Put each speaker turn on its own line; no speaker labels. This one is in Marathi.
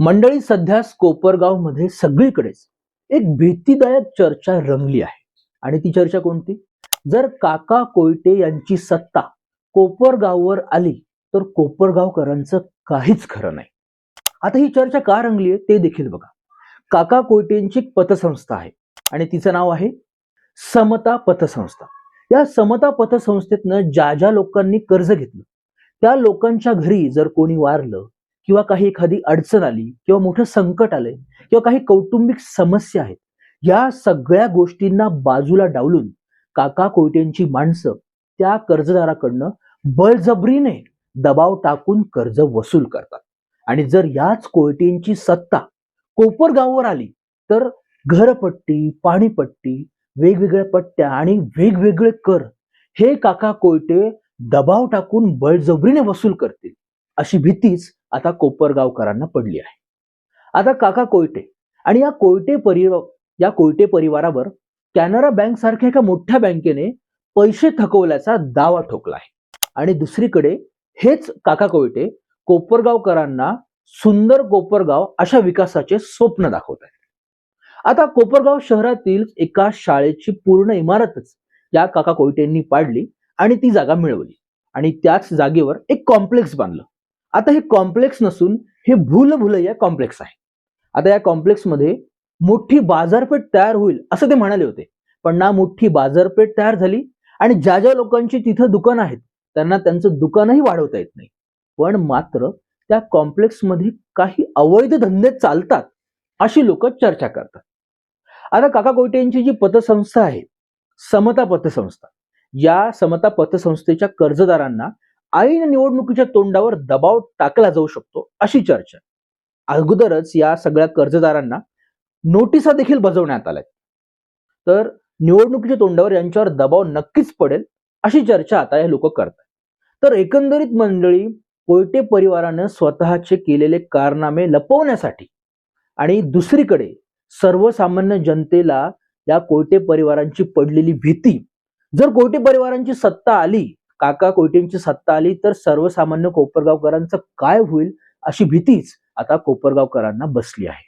मंडळी सध्या कोपरगावमध्ये सगळीकडेच एक भीतीदायक चर्चा रंगली आहे. आणि ती चर्चा कोणती? जर काका कोयटे यांची सत्ता कोपरगाववर आली तर कोपरगावकरांचं काहीच खरं नाही. आता ही चर्चा का रंगली आहे ते देखील बघा. काका कोयटेंची पतसंस्था आहे आणि तिचं नाव आहे समता पतसंस्था. या समता पतसंस्थेतनं ज्या ज्या लोकांनी कर्ज घेतलं त्या लोकांच्या घरी जर कोणी वारलं किंवा काही एखादी अडचण आली किंवा मोठं संकट आलंय किंवा काही कौटुंबिक समस्या आहेत या सगळ्या गोष्टींना बाजूला डावलून काका कोयटेंची माणसं त्या कर्जदाराकडनं बळजबरीने दबाव टाकून कर्ज वसूल करतात. आणि जर याच कोयटेंची सत्ता कोपरगाववर आली तर घरपट्टी पाणीपट्टी वेगवेगळ्या पट्ट्या आणि वेगवेगळे कर हे काका कोयटे दबाव टाकून बळजबरीने वसूल करतील. अशी भीतीच आता कोपरगावकरांना पडली आहे. आता काका कोयटे आणि या कोयटे परिवार या कोयटे परिवारावर कॅनरा बँक सारख्या एका मोठ्या बँकेने पैसे थकवल्याचा दावा ठोकला आहे. आणि दुसरीकडे हेच काका कोयटे कोपरगावकरांना सुंदर कोपरगाव अशा विकासाचे स्वप्न दाखवत आहेत. आता कोपरगाव शहरातील एका शाळेची पूर्ण इमारतच या काका कोयटेंनी पाडली आणि ती जागा मिळवली. आणि त्याच जागेवर एक कॉम्प्लेक्स बांधलं. आता हे कॉम्प्लेक्स नसून हे भूल भुलैया कॉम्प्लेक्स आहे. आता या कॉम्प्लेक्समध्ये मोठी बाजारपेठ तयार होईल असं ते म्हणाले होते. पण ना मोठी बाजारपेठ तयार झाली आणि ज्या ज्या लोकांची तिथं दुकान आहेत त्यांना त्यांचं दुकानही वाढवता येत नाही. पण मात्र त्या कॉम्प्लेक्समध्ये काही अवैध धंदे चालतात अशी लोक चर्चा करतात. आता काका कोयटे यांची जी पतसंस्था आहे समता पतसंस्था या समता पतसंस्थेच्या कर्जदारांना ऐन निवडणुकीच्या तोंडावर दबाव टाकला जाऊ शकतो अशी चर्चा. अगोदरच या सगळ्या कर्जदारांना नोटिसा देखील बजावण्यात आल्या तर निवडणुकीच्या तोंडावर यांच्यावर दबाव नक्कीच पडेल अशी चर्चा आता हे लोक करतात तर एकंदरीत मंडळी कोयटे परिवारानं स्वतःचे केलेले कारनामे लपवण्यासाठी आणि दुसरीकडे सर्वसामान्य जनतेला या कोयटे परिवारांची पडलेली भीती जर कोयटे परिवारांची सत्ता आली काका कोयटेंची सत्ता आली तर सर्वसामान्य कोपरगावकरांचं काय होईल अशी भीतीच आता कोपरगावकरांना बसली आहे.